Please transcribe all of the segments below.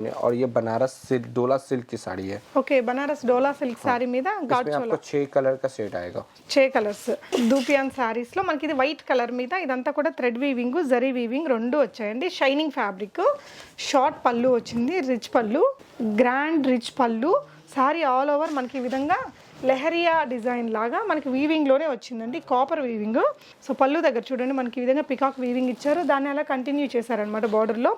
और ये बनारस सिल्क डोला सिल्क की साड़ी है ఓకే బనారస్ డోలా సిల్క్ శారీ మీద ఘాట్ इसमें చోలా आपको छह कलर का सेट आएगा చే కలర్స్ దూపియాన్ శారీస్ లో మనకి ఇది వైట్ కలర్ మీద ఇదంతా కూడా థ్రెడ్ వీవింగ్ జరీ వీవింగ్ రెండు వచ్చాయండి షైనింగ్ ఫ్యాబ్రిక్ షార్ట్ పళ్ళు వచ్చింది రిచ్ పళ్ళు గ్రాండ్ రిచ్ పళ్ళు శారీ ఆల్ ఓవర్ మనకి ఈ విధంగా లెహరియా డిజైన్ లాగా మనకి వీవింగ్లోనే వచ్చిందండి కాపర్ వీవింగ్ సో పళ్ళు దగ్గర చూడండి మనకి ఈ విధంగా పికాక్ వీవింగ్ ఇచ్చారు. దాన్ని అలా కంటిన్యూ చేశారనమాట బార్డర్లో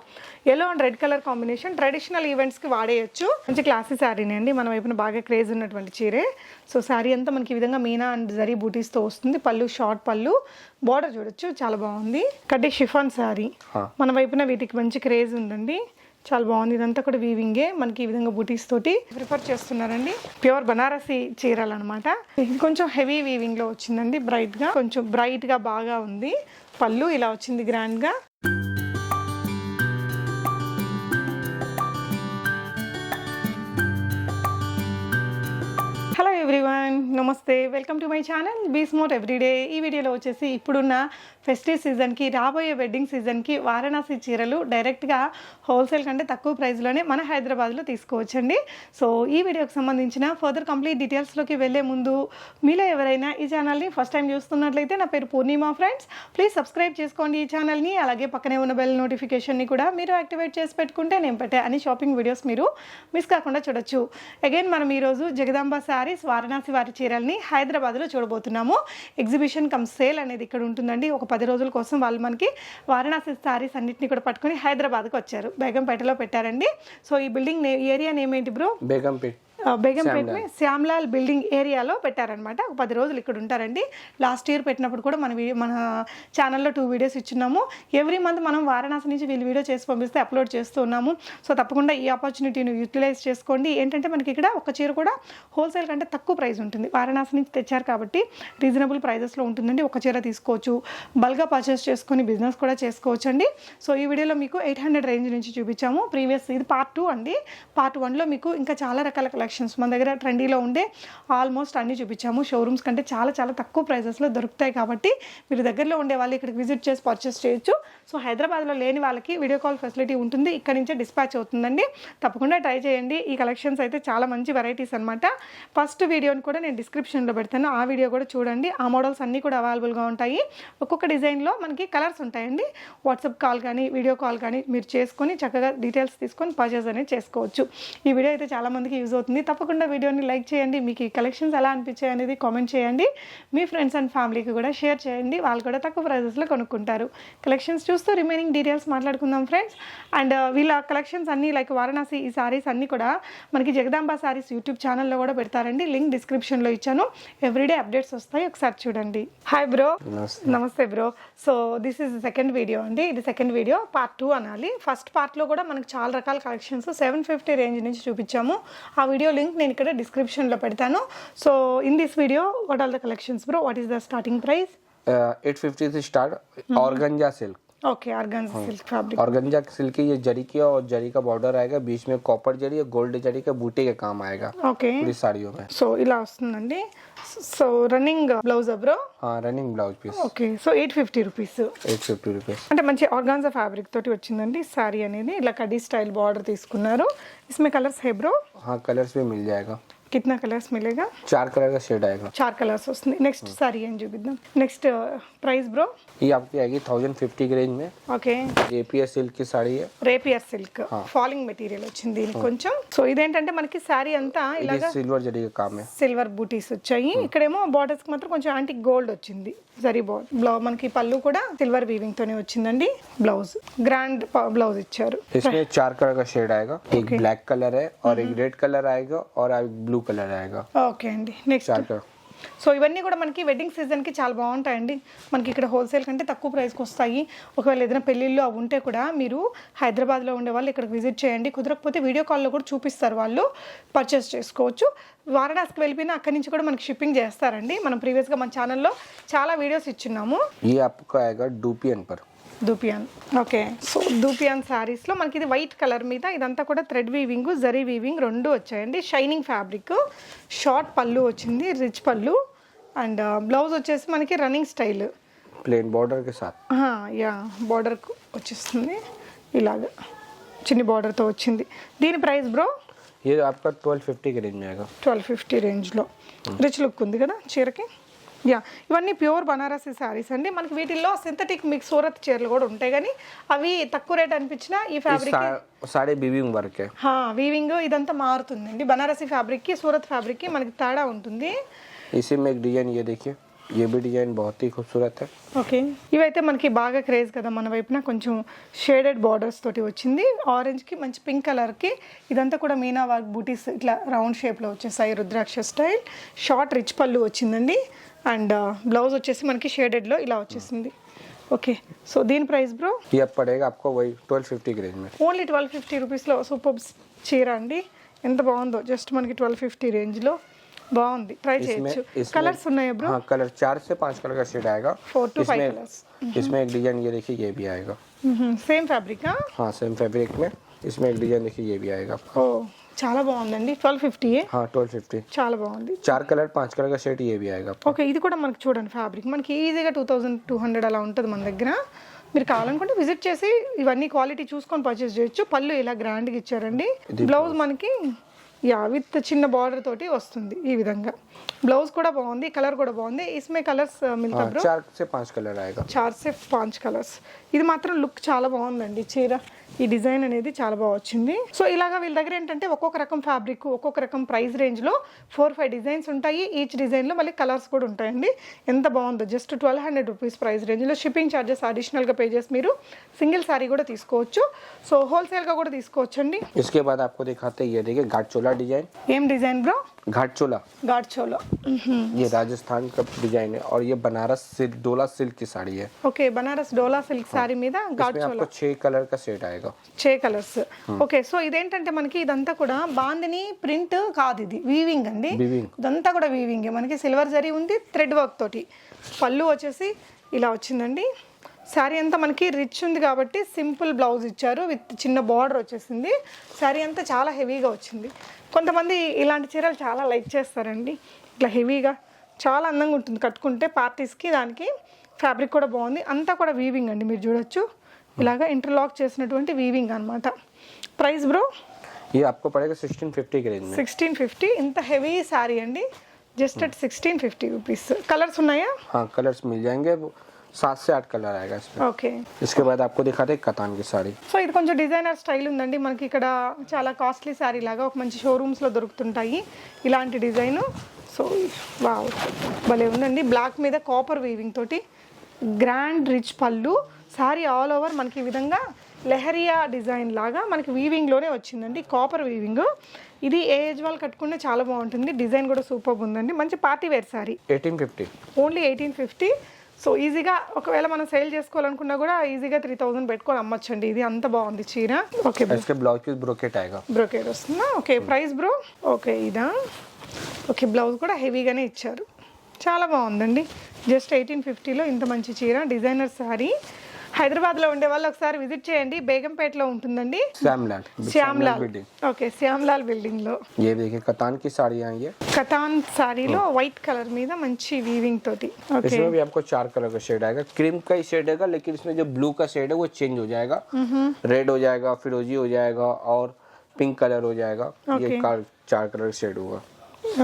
yellow and red colour combination traditional ఈవెంట్స్కి వాడేయచ్చు. మంచి క్లాసీ శారీనే అండి మన వైపున బాగా క్రేజ్ ఉన్నటువంటి చీరే. సో శారీ అంతా మనకి ఈ విధంగా మీనా అండ్ జరీ బూటీస్తో వస్తుంది. పళ్ళు షార్ట్ పళ్ళు. బార్డర్ చూడొచ్చు చాలా బాగుంది. కడ్డీ షిఫాన్ శారీ మన వైపున వీటికి మంచి క్రేజ్ ఉందండి. చాలా బాగుంది. ఇదంతా కూడా వీవింగే మనకి ఈ విధంగా బూటీస్ తోటి ప్రిఫర్ చేస్తున్నారండి. ప్యూర్ బనారసి చీరలు అనమాట కొంచెం హెవీ వీవింగ్లో వచ్చిందండి బ్రైట్గా. కొంచెం బ్రైట్గా బాగా ఉంది. పళ్ళు ఇలా వచ్చింది గ్రాండ్ నమస్తే welcome to my channel be smart everyday. ఈ వీడియోలో వచ్చేసి ఇప్పుడున్న ఫెస్టివ్ సీజన్కి రాబోయే వెడ్డింగ్ సీజన్కి వారణాసి చీరలు డైరెక్ట్గా హోల్సేల్ కంటే తక్కువ ప్రైస్లోనే మన హైదరాబాద్లో తీసుకోవచ్చండి. సో ఈ వీడియోకి సంబంధించిన ఫర్దర్ కంప్లీట్ డీటెయిల్స్లోకి వెళ్ళే ముందు మీలో ఎవరైనా ఈ ఛానల్ని ఫస్ట్ టైం చూస్తున్నట్లయితే నా పేరు పూర్ణిమ ఫ్రెండ్స్. ప్లీజ్ సబ్స్క్రైబ్ చేసుకోండి ఈ ఛానల్ని. అలాగే పక్కనే ఉన్న బెల్ నోటిఫికేషన్ని కూడా మీరు యాక్టివేట్ చేసి పెట్టుకుంటే నేను పెట్టే అన్ని షాపింగ్ వీడియోస్ మీరు మిస్ కాకుండా చూడొచ్చు. అగైన్ మనం ఈరోజు జగదాంబ శారీస్ వారణాసి వారి చీరలు మోడల్ని హైదరాబాద్లో చూడబోతున్నాము. ఎగ్జిబిషన్ కమ్ సేల్ అనేది ఇక్కడ ఉంటుందండి. ఒక పది రోజుల కోసం వాళ్ళు మనకి వారణాసి శారీస్ అన్నింటినీ కూడా పట్టుకుని హైదరాబాద్కి వచ్చారు. బేగంపేటలో పెట్టారండి. సో ఈ బిల్డింగ్ ఏరియా నేమ్ ఏంటి బ్రో బేగంపేట. पेट బేగంపేట శ్యామ్లాల్. బిల్డింగ్ ఏరియాలో పెట్టారనమాట ఒక పది రోజులు ఇక్కడ ఉంటారండి. లాస్ట్ ఇయర్ పెట్టినప్పుడు కూడా మన మన ఛానల్లో టూ వీడియోస్ ఇచ్చున్నాము. ఎవ్రీ మంత్ మనం వారణాసి నుంచి వీళ్ళు వీడియో చేసి పంపిస్తే అప్లోడ్ చేస్తూ ఉన్నాము. సో తప్పకుండా ఈ ఆపర్చునిటీని యూటిలైజ్ చేసుకోండి. ఏంటంటే మనకి ఇక్కడ ఒక చీర కూడా హోల్సేల్ కంటే తక్కువ ప్రైస్ ఉంటుంది. వారణాసి నుంచి తెచ్చారు కాబట్టి రీజనబుల్ ప్రైజెస్లో ఉంటుందండి. ఒక చీర తీసుకోవచ్చు. బల్గా పర్చేస్ చేసుకొని బిజినెస్ కూడా చేసుకోవచ్చు అండి సో ఈ వీడియోలో మీకు ఎయిట్ హండ్రెడ్ రేంజ్ నుంచి చూపించాము. ప్రీవియస్ ఇది పార్ట్ టూ అండి. పార్ట్ వన్లో మీకు ఇంకా చాలా రకాల కలెక్షన్స్ మన దగ్గర ట్రెండీలో ఉండే ఆల్మోస్ట్ అన్నీ చూపించాము. షోరూమ్స్ కంటే చాలా చాలా తక్కువ ప్రైజెస్లో దొరుకుతాయి కాబట్టి మీరు దగ్గరలో ఉండే వాళ్ళు ఇక్కడికి విజిట్ చేసి పర్చేస్ చేయొచ్చు. సో హైదరాబాద్లో లేని వాళ్ళకి వీడియో కాల్ ఫెసిలిటీ ఉంటుంది. ఇక్కడ నుంచే డిస్పాచ్ అవుతుందండి. తప్పకుండా ట్రై చేయండి. ఈ కలెక్షన్స్ అయితే చాలా మంచి వెరైటీస్ అనమాట ఫస్ట్ వీడియోని కూడా నేను డిస్క్రిప్షన్లో పెడతాను. ఆ వీడియో కూడా చూడండి. ఆ మోడల్స్ అన్నీ కూడా అవైలబుల్గా ఉంటాయి. ఒక్కొక్క డిజైన్లో మనకి కలర్స్ ఉంటాయండి. వాట్సాప్ కాల్ కానీ వీడియో కాల్ కానీ మీరు చేసుకొని చక్కగా డీటెయిల్స్ తీసుకొని పర్చేస్ అనేది చేసుకోవచ్చు. ఈ వీడియో అయితే చాలా మందికి యూజ్ అవుతుంది. చేయండి తప్పకుండా వీడియోని లైక్ చేయండి. మీకు ఈ కలెక్షన్స్ ఎలా అనిపించాయి అనేది కామెంట్ చేయండి. మీ ఫ్రెండ్స్ అండ్ ఫ్యామిలీకి కూడా షేర్ చేయండి. వాళ్ళు కూడా తక్కువ ప్రైజెస్లో కొనుక్కుంటారు. కలెక్షన్స్ చూస్తూ రిమైనింగ్ డీటెయిల్స్ మాట్లాడుకుందాం ఫ్రెండ్స్. అండ్ uh, వీళ్ళ కలెక్షన్స్ అన్నీ లైక్ వారణాసి ఈ సారీస్ అన్నీ కూడా మనకి జగదాంబ సారీస్ యూట్యూబ్ ఛానల్లో కూడా పెడతారండి. లింక్ డిస్క్రిప్షన్లో ఇచ్చాను. ఎవ్రీడే అప్డేట్స్ వస్తాయి. ఒకసారి చూడండి. హాయ్ బ్రో నమస్తే. Bro so this is second video అండి. ఇది సెకండ్ వీడియో పార్ట్ టూ అనాలి. ఫస్ట్ పార్ట్లో కూడా మనకు చాలా రకాల కలెక్షన్స్ సెవెన్ ఫిఫ్టీ రేంజ్ నుంచి చూపించాము. ఆ వీడియో వీడియో లింక్ నేను ఇక్కడ డిస్క్రిప్షన్లో పెడతాను. So in this video what are the collections bro what is the starting price eight fifty start organza silk start organza silk okay organza silk fabric organza silk की ये जरी की और जरी का border आएगा बीच में कॉपर जरी और गोल्ड जरी का बूटे का काम आएगा ఓకే पूरी साड़ियों में సో ఇలా వస్తుందండి సో రన్నింగ్ బ్లౌజ్ బ్రో हाँ running blouse piece okay so eight fifty rupees eight fifty rupees అంటే మంచి ఆర్గాన్జా ఫ్యాబ్రిక్ తోటి వచ్చిందండి శారీ అనేది ఇలా కడీ స్టైల్ బార్డర్ తీసుకున్నారు इसमें कलर्स है ब्रो हाँ कलर्स भी मिल जाएगा कितना कलर्स मिलेगा चार कलर का शेड आएगा చార్ కలర్స్ వస్తుంది నెక్స్ట్ సారీ ఏం చూపిద్దాం నెక్స్ట్ ప్రైస్ బ్రో ये आपकी आएगी थाउजेंड फिफ्टी की रेंज में ఓకే एपीएस सिल्क की साड़ी है రేపియర్ సిల్క్ ఫాలింగ్ మెటీరియల్ వచ్చింది దీనికి కొంచెం సో ఇదేంటంటే మనకి శారీ అంతా ये ఇలాగా सिल्वर जरी का काम है సిల్వర్ బూటీస్ వచ్చాయి ఇక్కడేమో బార్డర్స్ కి మాత్రం కొంచెం యాంటిక్ గోల్డ్ వచ్చింది జరీ బోర్డ్ బ్లౌ మనకి పళ్ళు కూడా సిల్వర్ వీవింగ్ తోనే వచ్చిందండి బ్లౌజ్ గ్రాండ్ బ్లౌజ్ ఇచ్చారు इसमें चार कलर का शेड आएगा एक ब्लैक कलर है और एक रेड कलर आएगा और ब्लू कलर आएगा ఓకే అండి నెక్స్ట్ चार कलर సో ఇవన్నీ కూడా మనకి వెడ్డింగ్ సీజన్కి చాలా బాగుంటాయండి. మనకి ఇక్కడ హోల్సేల్ కంటే తక్కువ ప్రైస్కి వస్తాయి. ఒకవేళ ఏదైనా పెళ్ళిళ్ళు అవి ఉంటే కూడా మీరు హైదరాబాద్లో ఉండే వాళ్ళు ఇక్కడికి విజిట్ చేయండి. కుదరకపోతే వీడియో కాల్లో కూడా చూపిస్తారు వాళ్ళు. పర్చేస్ చేసుకోవచ్చు. వారణాసికి వెళ్ళిపోయినా అక్కడి నుంచి కూడా మనకి షిప్పింగ్ చేస్తారండి. మనం ప్రీవియస్గా మన ఛానల్లో చాలా వీడియోస్ ఇచ్చిన్నాము. ఈ యాప్ డూపీ అనిపారు దూపియాన్. ఓకే. సో దూపియాన్ శారీస్లో మనకి ఇది వైట్ కలర్ మీద ఇదంతా కూడా థ్రెడ్ వీవింగ్ జరీ వీవింగ్ రెండు వచ్చాయండి. షైనింగ్ ఫ్యాబ్రిక్ షార్ట్ పళ్ళు వచ్చింది రిచ్ పళ్ళు అండ్ బ్లౌజ్ వచ్చేసి మనకి రన్నింగ్ స్టైల్. ప్లేన్ బార్డర్కి సార్. యా బార్డర్కు వచ్చేస్తుంది. ఇలాగ చిన్ని బార్డర్తో వచ్చింది. దీని ప్రైస్ బ్రో? ఇది twelve fifty range twelve fifty రేంజ్లో. రిచ్ లుక్ ఉంది కదా చీరకి? యా ఇవన్నీ ప్యూర్ బనారసి శారీస్ అండి. మనకి వీటిల్లో సింథటిక్ మిక్స్ సూరత్ చీరలు కూడా ఉంటాయి కానీ అవి తక్కువ రేట్ అనిపించిన ఈ ఫ్యాబ్రిక్ సారీ వీవింగ్ వర్కే. వీవింగ్ ఇదంతా మారుతుందండి. బనారసి ఫ్యాబ్రిక్కి సూరత్ ఫ్యాబ్రిక్కి మనకి తేడా ఉంటుంది. ఇసి మేక్ డిజైన్ ఏ ये देखिए ये भी डिजाइन बहुत ही खूबसूरत है ఓకే ఇవైతే మనకి బాగా క్రేజ్ కదా మన వైపున కొంచెం షేడెడ్ బార్డర్స్ తోటి వచ్చింది ఆరెంజ్కి మంచి పింక్ కలర్కి ఇదంతా కూడా మీనా వర్క్ బూటీస్ ఇట్లా రౌండ్ షేప్లో వచ్చేసాయి రుద్రాక్ష స్టైల్ షార్ట్ రిచ్ పళ్ళు వచ్చిందండి అండ్ బ్లౌజ్ వచ్చేసి మనకి షేడెడ్లో ఇలా వచ్చేసింది ఓకే సో దీని ప్రైస్ బ్రో ये अब पड़ेगा आपको वही ट्वेल्व फिफ्टी के रेंज में ఓన్లీ ట్వెల్వ్ ఫిఫ్టీ రూపీస్లో సూపర్ చీర అండి ఎంత బాగుందో జస్ట్ మనకి ట్వెల్వ్ ఫిఫ్టీ రేంజ్లో బాగుంది ట్రై చేయొచ్చు కలర్స్ ఉన్నాయా బ్రో हाँ कलर चार से पांच कलर का शेड आएगा Four to five इसमें colours. इसमें एक डिजाइन ये देखिए ये भी आएगा సేమ్ ఫ్యాబ్రికా हाँ सेम फैब्रिक में इसमें एक डिजाइन देखिए ये भी आएगा आपका ఓ చాలా బాగుందండి ట్వెల్వ్ ఫిఫ్టీయే हाँ ट्वेल्व फिफ्टी చాలా బాగుంది चार कलर पांच कलर का शेड ये भी आएगा आपका ఓకే ఇది కూడా మనకి చూడండి ఫ్యాబ్రిక్ మనకి ఈజీగా టూ థౌజండ్ టూ హండ్రెడ్ అలా ఉంటుంది మన దగ్గర మీరు కావాలనుకుంటే విజిట్ చేసి ఇవన్నీ క్వాలిటీ చూసుకొని పర్చేస్ చేయొచ్చు పళ్ళు ఇలా గ్రాండ్గా ఇచ్చారండి బ్లౌజ్ మనకి యా విత్ చిన్న బార్డర్ తోటి వస్తుంది ఈ విధంగా. బ్లౌజ్ కూడా బాగుంది కలర్ కూడా బాగుంది. ఇస్మే కలర్స్ మిగతా చార్ సే పాంచ్ కలర్ ఆయేగా చార్ సే పాంచ్ కలర్స్ ఇది మాత్రం లుక్ చాలా బాగుందండి చీర. ఈ డిజైన్ అనేది చాలా బాగా వచ్చింది సో ఇలాగా వీళ్ళ దగ్గర ఏంటంటే ఒక్కొక్క రకం ఫ్యాబ్రిక్ ఒక్కొక్క రకం ప్రైస్ రేంజ్లో ఫోర్ ఫైవ్ డిజైన్స్ ఉంటాయి ఈచ్ డిజైన్లో మళ్ళీ కలర్స్ కూడా ఉంటాయండి ఎంత బాగుందో just twelve hundred rupees price రేంజ్లో షిప్పింగ్ ఛార్జెస్ అడిషనల్గా పే చేసి మీరు సింగిల్ సారీ కూడా తీసుకోవచ్చు సో హోల్సేల్గా కూడా తీసుకోవచ్చు అండి इसके बाद आपको दिखाते हैं ये देखिए घाट चोला डिजाइन ఏం డిజైన్ బ్రో घाट चोला గాడ్ చోలో ये రాజస్థాన్ का डिजाइन है और ये बनारस सिल्क डोला सिल्क की साड़ी है ఓకే బనారస్ డోలా సిల్క్ సారీ మీద గాడ్ इसमें आपको छह कलर का सेट आएगा చే కలర్స్ ఓకే సో ఇదేంటంటే మనకి ఇదంతా కూడా బాందిని ప్రింట్ కాదు ఇది వీవింగ్ అండి Weaving. ఇదంతా కూడా వీవింగ్ మనకి సిల్వర్ జరీ ఉంది థ్రెడ్ వర్క్ తోటి పళ్ళు వచ్చేసి ఇలా వచ్చిందండి శారీ అంతా మనకి రిచ్ ఉంది కాబట్టి సింపుల్ బ్లౌజ్ ఇచ్చారు విత్ చిన్న బార్డర్ వచ్చేసింది శారీ అంతా చాలా హెవీగా వచ్చింది కొంతమంది ఇలాంటి చీరలు చాలా లైక్ చేస్తారండి ఇట్లా హెవీగా చాలా అందంగా ఉంటుంది కట్టుకుంటే పార్టీస్కి దానికి ఫ్యాబ్రిక్ కూడా బాగుంది అంతా కూడా వీవింగ్ అండి మీరు చూడొచ్చు ఇలాగా ఇంటర్లాక్ చేసినటువంటి వీవింగ్ అన్నమాట ప్రైస్ బ్రో ये आपको पड़ेगा सिक्सटीन फिफ्टी के रेंज में సిక్స్టీన్ ఫిఫ్టీ ఇంత హెవీ శారీ అండి just at sixteen fifty rupees colours ఉన్నాయా हाँ कलर्स मिल जाएंगे वो सात से आठ कलर आएगा इसमें ఓకే इसके बाद आपको दिखाते हैं कतान की साड़ी సో ఇది కొంచెం డిజైనర్ స్టైల్ ఉందండి మనకి ఇక్కడ చాలా కాస్ట్లీ శారీ లాగా ఒక మంచి షోరూమ్స్లో దొరుకుతుంటాయి ఇలాంటి డిజైన్ సో వావ్ భలే ఉందండి బ్లాక్ మీద కాపర్ వీవింగ్ తోటి గ్రాండ్ రిచ్ పళ్ళు శారీ ఆల్ ఓవర్ మనకి ఈ విధంగా లెహరియా డిజైన్ లాగా మనకి వీవింగ్లోనే వచ్చిందండి కాపర్ వీవింగ్ ఇది ఏ ఏజ్ వాళ్ళు కట్టుకుంటే చాలా బాగుంటుంది డిజైన్ కూడా సూపర్ ఉందండి మంచి party wear sari eighteen fifty only eighteen fifty so ఈజీగా ఒకవేళ మనం సేల్ చేసుకోవాలనుకున్నా కూడా ఈజీగా త్రీ థౌసండ్ పెట్టుకొని అమ్మొచ్చండి. ఇది అంత బాగుంది చీర. ఓకే బ్లౌజ్ బ్రోకెట్ బ్రోకెట్ వస్తుందా? ఓకే ప్రైస్ బ్రో ఓకే ఇదా? ఓకే బ్లౌజ్ కూడా హెవీగానే ఇచ్చారు. చాలా బాగుందండి. జస్ట్ ఎయిటీన్ ఫిఫ్టీలో ఇంత మంచి చీర డిజైనర్ శారీ హైదరాబాద్లో ఉండే వాళ్ళు ఒకసారి విజిట్ చేయండి బేగంపేటలో ఉంటుందండి श्यामलाल శ్యామ్లాల్ बिल्डिंग ఓకే శ్యామ్లాల్ బిల్డింగ్లో ये देखिए कतान की साड़ियाँ हैं ये కతాన్ శారీలో వైట్ కలర్ మీద మంచి వీవింగ్ తోటి ఓకే इसमें भी आपको चार कलर का शेड आएगा क्रीम का ही शेड आएगा लेकिन इसमें जो ब्लू का शेड है वो चेंज हो जाएगा रेड हो जाएगा फिरोजी हो जाएगा और पिंक कलर हो जाएगा ये Okay. कार- चार कलर शेड होगा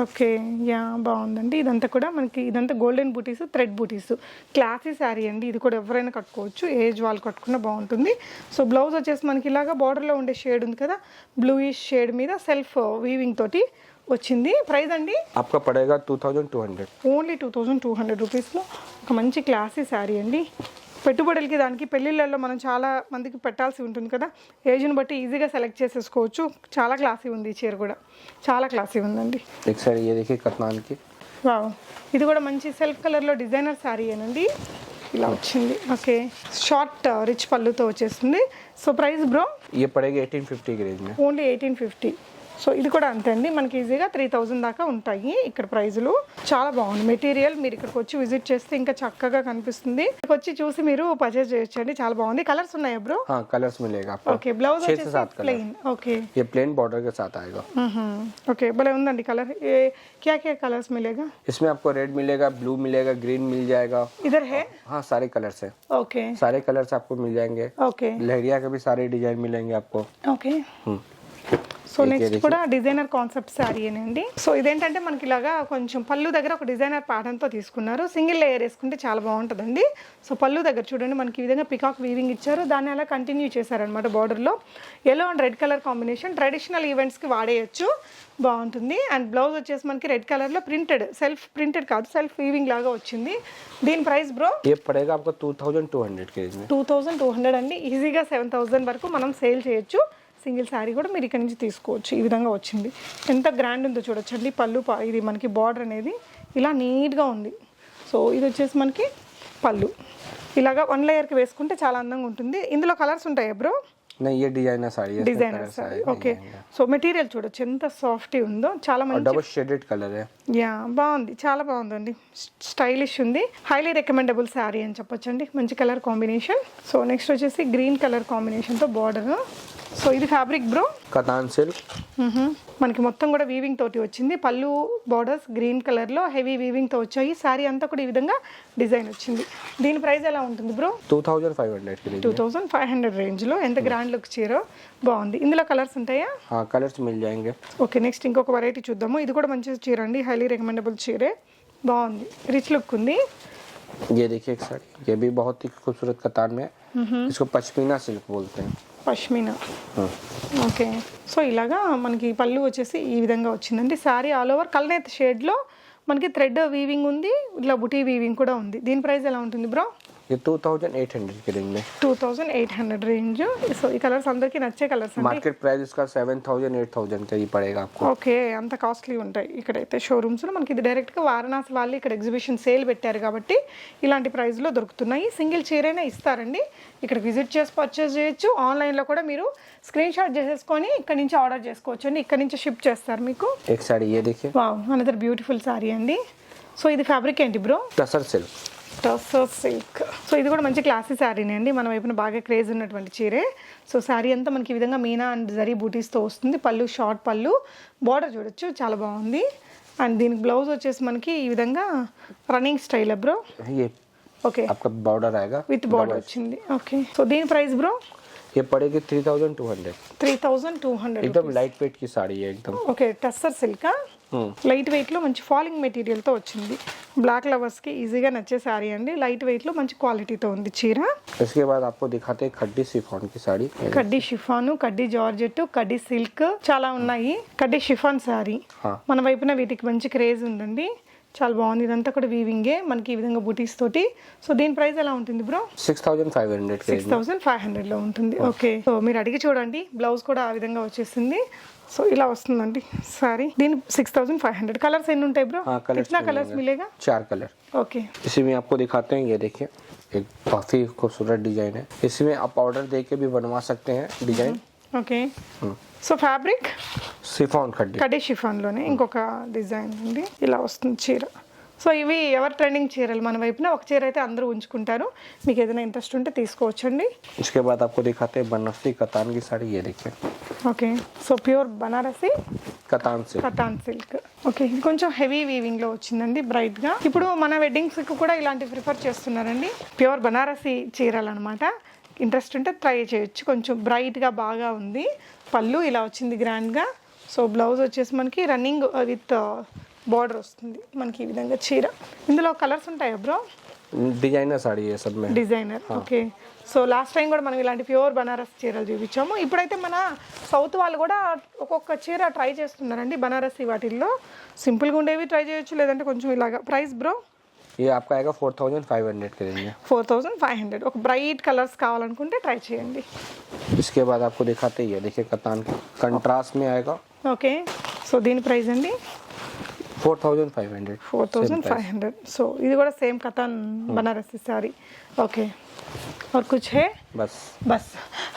ఓకే యా బాగుందండి. ఇదంతా కూడా మనకి ఇదంతా గోల్డెన్ బూటీస్ థ్రెడ్ బూటీస్. క్లాసీ శారీ అండి. ఇది కూడా ఎవరైనా కట్టుకోవచ్చు. ఏజ్ వాళ్ళు కట్టుకున్నా బాగుంటుంది. సో బ్లౌజ్ వచ్చేసి మనకి ఇలాగా బార్డర్లో ఉండే షేడ్ ఉంది కదా బ్లూయిష్ షేడ్ మీద సెల్ఫ్ వీవింగ్ తోటి వచ్చింది. ప్రైస్ అండి? పడేగా two thousand two hundred. Only two thousand two hundred రూపీస్లో. ఒక మంచి క్లాసీ శారీ అండి. పెట్టుబడులకి దానికి పెళ్ళిళ్ళల్లో మనం చాలా మందికి పెట్టాల్సి ఉంటుంది కదా ఏజ్ని బట్టి ఈజీగా సెలెక్ట్ చేసేసుకోవచ్చు చాలా క్లాసీ ఉంది ఈ చీర కూడా చాలా క్లాసీ ఉందండి एक साड़ी ये देखिए कतनान की వావ్ ఇది కూడా మంచి సెల్ఫ్ కలర్లో డిజైనర్ శారీ ఏనండి ఇలా వచ్చింది ఓకే షార్ట్ రిచ్ పళ్ళుతో వచ్చేస్తుంది సో ప్రైస్ బ్రో ये पड़ेगी एटीन फिफ्टी के रेंज में ఓన్లీ ఎయిటీన్ ఫిఫ్టీ సో ఇది కూడా అంతే అండి మనకి ఈజీగా త్రీ థౌజండ్ దాకా ఉంటాయి ఇక్కడ ప్రైజులు చాలా బాగుంది మెటీరియల్ మీరు ఇక్కడికి వచ్చి విజిట్ చేస్తే ఇంకా చక్కగా కనిపిస్తుంది ఇక్కడికి వచ్చి చూసి మీరు పర్చేస్ చేయొచ్చు అండి చాలా బాగుంది కలర్స్ ఉన్నాయా బ్రో हाँ कलर्स मिलेगा आपको ఓకే బ్లౌజ్ छह से వచ్చేసి सात कलर ప్లెయిన్ ఓకే ये प्लेन बॉर्डर के साथ आएगा ఓకే భలే ఉందండి కలర్ ఏ క్యా క్యా కలర్స్ మిలేగా इसमें आपको रेड मिलेगा ब्लू मिलेगा ग्रीन मिल जाएगा ఇదర్ హే हाँ सारे कलर्स हैं ఓకే सारे कलर्स आपको मिल जाएंगे ఓకే लहरिया के भी सारे डिजाइन मिलेंगे आपको ఓకే हम्म। సో నెక్స్ట్ కూడా డిజైనర్ కాన్సెప్ట్ శారీ అండి. సో ఇదేంటంటే మనకి ఇలాగా కొంచెం పళ్ళు దగ్గర ఒక డిజైనర్ ప్యాటర్న్తో తీసుకున్నారు. సింగిల్ లేయర్ వేసుకుంటే చాలా బాగుంటుందండి. సో పళ్ళు దగ్గర చూడండి మనకి ఈ విధంగా పికాక్ వీవింగ్ ఇచ్చారు. దాన్ని అలా కంటిన్యూ చేశారనమాట బార్డర్లో yellow and red colour combination traditional ఈవెంట్స్కి వాడేయచ్చు. బాగుంటుంది. అండ్ బ్లౌజ్ వచ్చేసి మనకి రెడ్ కలర్లో ప్రింటెడ్ సెల్ఫ్ ప్రింటెడ్ కాదు సెల్ఫ్ వీవింగ్ లాగా వచ్చింది. దీని ప్రైస్ బ్రో ఏ two thousand two hundred two two hundred అండి. ఈజీగా సెవెన్ థౌసండ్ వరకు మనం సేల్ చేయొచ్చు. సింగిల్ శారీ కూడా మీరు ఇక్కడ నుంచి తీసుకోవచ్చు. ఈ విధంగా వచ్చింది. ఎంత గ్రాండ్ ఉందో చూడొచ్చండి పళ్ళు ఇది మనకి బార్డర్ అనేది ఇలా నీట్గా ఉంది. సో ఇది వచ్చేసి మనకి పళ్ళు. ఇలాగా వన్ లేయర్కి వేసుకుంటే చాలా అందంగా ఉంటుంది. ఇందులో కలర్స్ ఉంటాయి bro designer sari designer sari. Okay so material చూడొచ్చు ఎంత సాఫ్టీ ఉందో చాలా మంచి కలర్ యా బాగుంది. చాలా బాగుందండి. స్టైలిష్ ఉంది. హైలీ రికమెండబుల్ శారీ అని చెప్పొచ్చండి. మంచి కలర్ కాంబినేషన్ సో నెక్స్ట్ వచ్చేసి గ్రీన్ కలర్ కాంబినేషన్తో బార్డర్ సో ఇది ఫ్యాబ్రిక్ బ్రో కథాన్ సిల్క్. మనకి మొత్తం కూడా వీవింగ్ తోటి వచ్చింది. పళ్ళు బార్డర్స్ గ్రీన్ కలర్లో హెవీ వీవింగ్తో వచ్చాయి. సారీ అంతా కూడా ఈ విధంగా డిజైన్ వచ్చింది. దీని ప్రైస్ ఎలా ఉంటుంది bro two thousand five hundred two thousand five hundred రేంజ్లో ఎంత గ్రాండ్ లుక్ చీరో? బాగుంది. ఇందులో కలర్స్ ఉంటాయా? కలర్స్ మిల్ ఓకే నెక్స్ట్ ఇంకొక వెరైటీ చూద్దాము. ఇది కూడా మంచి చీర అండి. హైలీ రికమెండబుల్ చీరే. బాగుంది. రిచ్ లుక్ ఉంది. ये देखिए एक साड़ी ये भी बहुत ही खूबसूरत कतान में है। इसको पश्मीना सिल्क बोलते हैं పష్మినా हाँ। ఓకే సో ఇలాగా మనకి పళ్ళు వచ్చేసి ఈ విధంగా వచ్చిందండి శారీ ఆల్ ఓవర్ కల్నేత్ షేడ్లో మనకి థ్రెడ్ వీవింగ్ ఉంది ఇట్లా బుటీ వీవింగ్ కూడా ఉంది దీని ప్రైస్ ఎలా ఉంటుంది బ్రో ये टू थाउजेंड एट हंड्रेड के रेंज में two thousand eight hundred range so ఈ కలర్స్ అందరికీ నచ్చే కలర్స్ అండి मार्केट प्राइस इसका सेवन थाउजेंड एट थाउजेंड का ही पड़ेगा आपको ఓకే అంత కాస్ట్లీ ఉంటాయి ఇక్కడైతే షోరూమ్స్లో మనకి ఇది డైరెక్ట్గా వారణాసి వాళ్ళు ఇక్కడ ఎగ్జిబిషన్ సేల్ పెట్టారు కాబట్టి ఇలాంటి ప్రైస్లో దొరుకుతున్నాయి సింగిల్ చీరైనా ఇస్తారండి ఇక్కడ విజిట్ చేసి పర్చేస్ చేయొచ్చు ఆన్లైన్లో కూడా మీరు స్క్రీన్ షాట్ చేసేసుకొని ఇక్కడ నుంచి ఆర్డర్ చేసుకోవచ్చు అండి ఇక్కడ నుంచి షిప్ చేస్తారు మీకు एक साड़ी ये देखिए వావ్ అనదర్ బ్యూటిఫుల్ సారీ అండి సో ఇది ఫ్యాబ్రిక్ ఏంటి bro tussar silk tussar silk so ఇది కూడా మంచి క్లాసీ శారీనే అండి మన వైపున బాగా క్రేజ్ ఉన్నటువంటి చీరే సో శారీ అంతా మనకి ఈ విధంగా మీనా అండ్ జరీ బూటీస్తో వస్తుంది పళ్ళు షార్ట్ పళ్ళు బార్డర్ చూడొచ్చు చాలా బాగుంది అండ్ దీనికి బ్లౌజ్ వచ్చేసి మనకి ఈ విధంగా రన్నింగ్ స్టైల్ బ్రో ये ఓకే आपका बॉर्डर आएगा విత్ బార్డర్ వచ్చింది ఓకే సో దీని ప్రైస్ బ్రో ये पड़ेगी three thousand two hundred three thousand two hundred एकदम लाइट वेट की साड़ी है एकदम ఓకే టస్సర్ సిల్కా हम्म లైట్ వెయిట్లో మంచి ఫాలింగ్ మెటీరియల్తో వచ్చింది బ్లాక్ లవర్స్కి ఈజీగా నచ్చే శారీ అండి లైట్ వెయిట్లో మంచి క్వాలిటీతో ఉంది చీర इसके बाद आपको दिखाते हैं खड्डी सिफॉन की साड़ी కడ్డీ షిఫాను కడ్డీ జార్జెట్ కడ్డీ సిల్క్ చాలా ఉన్నాయి కడ్డీ షిఫాన్ శారీ हाँ మన వైపున వీటికి మంచి క్రేజ్ ఉందండి చాలా బాగుంది ఇదంతా కూడా వీవింగే మనకి ఈ విధంగా బూటీస్ తోటి సో దీని ప్రైస్ ఎలా ఉంటుంది bro six thousand five hundred six thousand five hundred లో ఉంటుంది ఓకే సో మీరు అడిగి చూడండి బ్లౌజ్ కూడా ఆ విధంగా వచ్చేసింది సో ఇలా వస్తుందండి సారీ దీని six thousand five hundred colours इन ఉంటాయి ब्रो हाँ, कलर्स कितना कलर्स मिलेगा चार कलर ओके इसी में आपको दिखाते हैं ये देखिए एक काफ़ी खूबसूरत डिज़ाइन है इसमें आप ऑर्डर दे के भी बनवा सकते हैं design okay so fabric chiffon खड्डी కడే షిఫాన్లోనే ఇంకొక డిజైన్ ఉంది ఇలా వస్తుంది చీర సో ఇవి ఎవర్ ట్రెండింగ్ చీరలు మన వైపున ఒక చీర అయితే అందరూ ఉంచుకుంటారు మీకు ఏదైనా ఇంట్రెస్ట్ ఉంటే తీసుకోవచ్చండి इसके बाद आपको दिखाते हैं बनारसी कतान की साड़ी ये देखिए okay so pure Banarasi katan से కటాన్ సిల్క్ ఓకే ఇది కొంచెం హెవీ వీవింగ్ లో వచ్చిందండి బ్రైట్ గా ఇప్పుడు మన వెడ్డింగ్స్ కి కూడా ఇలాంటి ప్రిఫర్ చేస్తున్నారండి ప్యూర్ బనారసి చీరలు అనమాట ఇంట్రెస్ట్ ఉంటే ట్రై చేయొచ్చు. కొంచెం బ్రైట్గా బాగా ఉంది. పళ్ళు ఇలా వచ్చింది గ్రాండ్గా. సో బ్లౌజ్ వచ్చేసి మనకి రన్నింగ్ విత్ బార్డర్ వస్తుంది. మనకి ఈ విధంగా చీర. ఇందులో కలర్స్ ఉంటాయా bro? Designer sari designer. Okay. So last time కూడా మనం ఇలాంటి ప్యూర్ బనారస్ చీరలు చూపించాము. ఇప్పుడైతే మన సౌత్ వాళ్ళు కూడా ఒక్కొక్క చీర ట్రై చేస్తున్నారండి బనారస్ వాటిల్లో. సింపుల్గా ఉండేవి ట్రై చేయొచ్చు లేదంటే కొంచెం ఇలాగా. Price bro? ये आपका आएगा फोर थाउजेंड फाइव हंड्रेड के रेंज में ఫోర్ థౌజండ్ ఫైవ్ హండ్రెడ్ ఒక బ్రైట్ కలర్స్ కావాలనుకుంటే ట్రై చేయండి इसके बाद आपको दिखाते हैं ये देखिए कतान कंट्रास्ट में आएगा ఓకే సో దీని ప్రైస్ అండి four thousand five hundred four thousand five hundred so ఇది కూడా సేమ్ కథన్ బనారసి సారీ ఓకే और कुछ है బస్. Bus.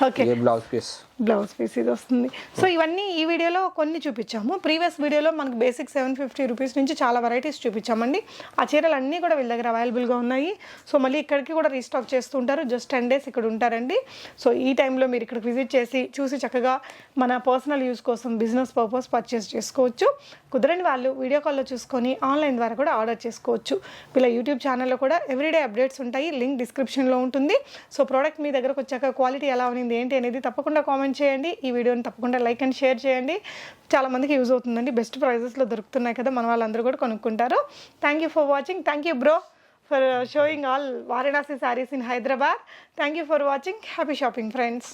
Okay. Blouse piece. Blouse piece ఇది వస్తుంది. So hmm. ఇవన్నీ ఈ వీడియోలో కొన్ని చూపించాము. ప్రీవియస్ వీడియోలో మనకు బేసిక్ సెవెన్ ఫిఫ్టీ రూపీస్ నుంచి చాలా వెరైటీస్ చూపించామండి. ఆ చీరలు అన్నీ కూడా వీళ్ళ దగ్గర అవైలబుల్గా ఉన్నాయి. సో మళ్ళీ ఇక్కడికి కూడా రీస్టాక్ చేస్తుంటారు జస్ట్ టెన్ డేస్ ఇక్కడ ఉంటారండి. సో ఈ టైంలో మీరు ఇక్కడికి విజిట్ చేసి చూసి చక్కగా మన పర్సనల్ యూస్ కోసం బిజినెస్ పర్పస్ పర్చేస్ చేసుకోవచ్చు. కుదరని వాళ్ళు వీడియో కాల్లో చూసుకొని ఆన్లైన్ ద్వారా కూడా ఆర్డర్ చేసుకోవచ్చు. వీళ్ళ యూట్యూబ్ ఛానల్లో కూడా ఎవ్రీడే అప్డేట్స్ ఉంటాయి. లింక్ డిస్క్రిప్షన్లో ఉంటుంది. సో ప్రోడక్ట్ మీద దగ్గరకు వచ్చాక క్వాలిటీ ఎలా ఉంది ఏంటి అనేది తప్పకుండా కామెంట్ చేయండి. ఈ వీడియోని తప్పకుండా లైక్ అండ్ షేర్ చేయండి. చాలా మందికి యూజ్ అవుతుందండి. బెస్ట్ ప్రైజెస్లో దొరుకుతున్నాయి కదా మన వాళ్ళందరూ కూడా కొనుక్కుంటారు. Thank you for watching thank you bro for showing all Varanasi saris in Hyderabad thank you for watching happy shopping friends